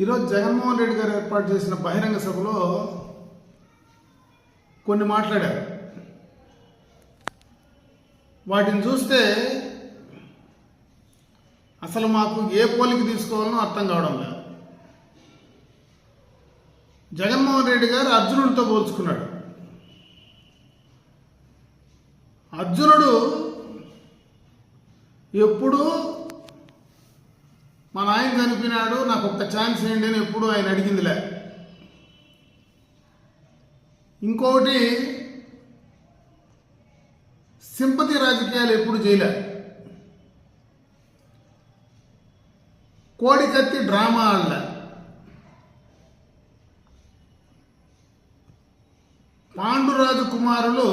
ఈరోజు జగన్మోహన్ రెడ్డి గారు ఏర్పాటు చేసిన బహిరంగ సభలో కొన్ని మాట్లాడారు. వాటిని చూస్తే అసలు మాకు ఏ పోలికి తీసుకోవాలనో అర్థం కావడం లేదు. జగన్మోహన్ రెడ్డి గారు అర్జునుడితో పోల్చుకున్నాడు. అర్జునుడు ఎప్పుడూ మా నాయన చనిపోయినాడు నాకు ఒక్క ఛాన్స్ ఏంటి అని ఎప్పుడు ఆయన అడిగిందిలే. ఇంకొకటి సింపతి రాజకీయాలు ఎప్పుడు చేయలే. కోడికత్తి డ్రామా ఆడలే. పాండురాజు కుమారులు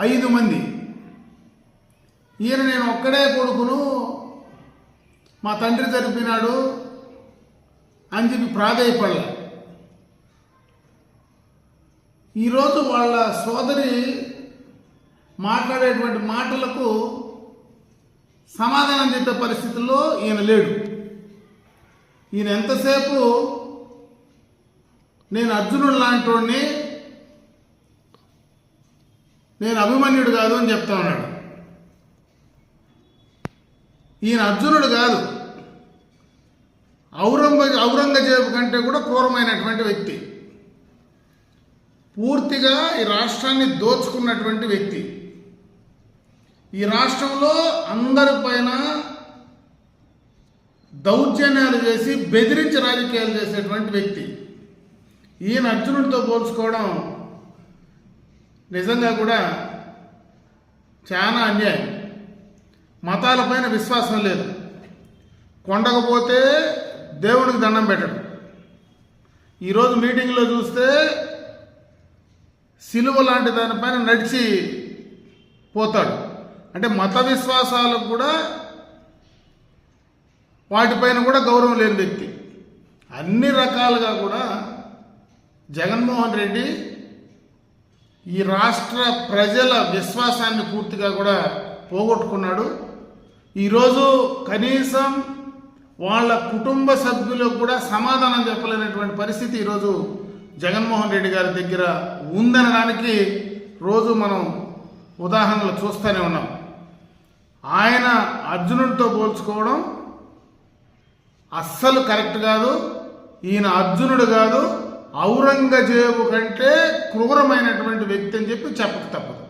ఐదు మంది. ఈయన నేను ఒక్కడే కొడుకును మా తండ్రి చనిపోయినాడు అని చెప్పి ప్రాధేయపడలే. ఈరోజు వాళ్ళ సోదరి మాట్లాడేటువంటి మాటలకు సమాధానం చెప్పే పరిస్థితుల్లో ఈయన లేడు. ఈయన ఎంతసేపు నేను అర్జునుడు లాంటి నేను అభిమన్యుడు కాదు అని చెప్తా ఉన్నాడు. ఈయన అర్జునుడు కాదు. ఔరంగ ఔరంగజేబు కంటే కూడా క్రూరమైనటువంటి వ్యక్తి. పూర్తిగా ఈ రాష్ట్రాన్ని దోచుకున్నటువంటి వ్యక్తి. ఈ రాష్ట్రంలో అందరిపైన దౌర్జన్యాలు చేసి బెదిరించి రాజకీయాలు చేసేటువంటి వ్యక్తి. ఈయన అర్జునుడితో పోల్చుకోవడం నిజంగా కూడా చాలా అన్యాయం. మతాలపైన విశ్వాసం లేదు. కొండకపోతే దేవునికి దండం పెట్టడం. ఈరోజు మీటింగ్లో చూస్తే సిలువ లాంటి దానిపైన నడిచి పోతాడు. అంటే మత విశ్వాసాలకు కూడా వాటిపైన కూడా గౌరవం లేని వ్యక్తి. అన్ని రకాలుగా కూడా జగన్మోహన్ రెడ్డి ఈ రాష్ట్ర ప్రజల విశ్వాసాన్ని పూర్తిగా కూడా పోగొట్టుకున్నాడు. ఈరోజు కనీసం వాళ్ళ కుటుంబ సభ్యులకు కూడా సమాధానం చెప్పలేనటువంటి పరిస్థితి ఈరోజు జగన్మోహన్ రెడ్డి గారి దగ్గర ఉందనడానికి రోజు మనం ఉదాహరణలు చూస్తూనే ఉన్నాం. ఆయన అర్జునుడితో పోల్చుకోవడం అస్సలు కరెక్ట్ కాదు. ఈయన అర్జునుడు కాదు. ఔరంగజేబు కంటే క్రూరమైనటువంటి వ్యక్తి అని చెప్పి చెప్పక తప్పదు.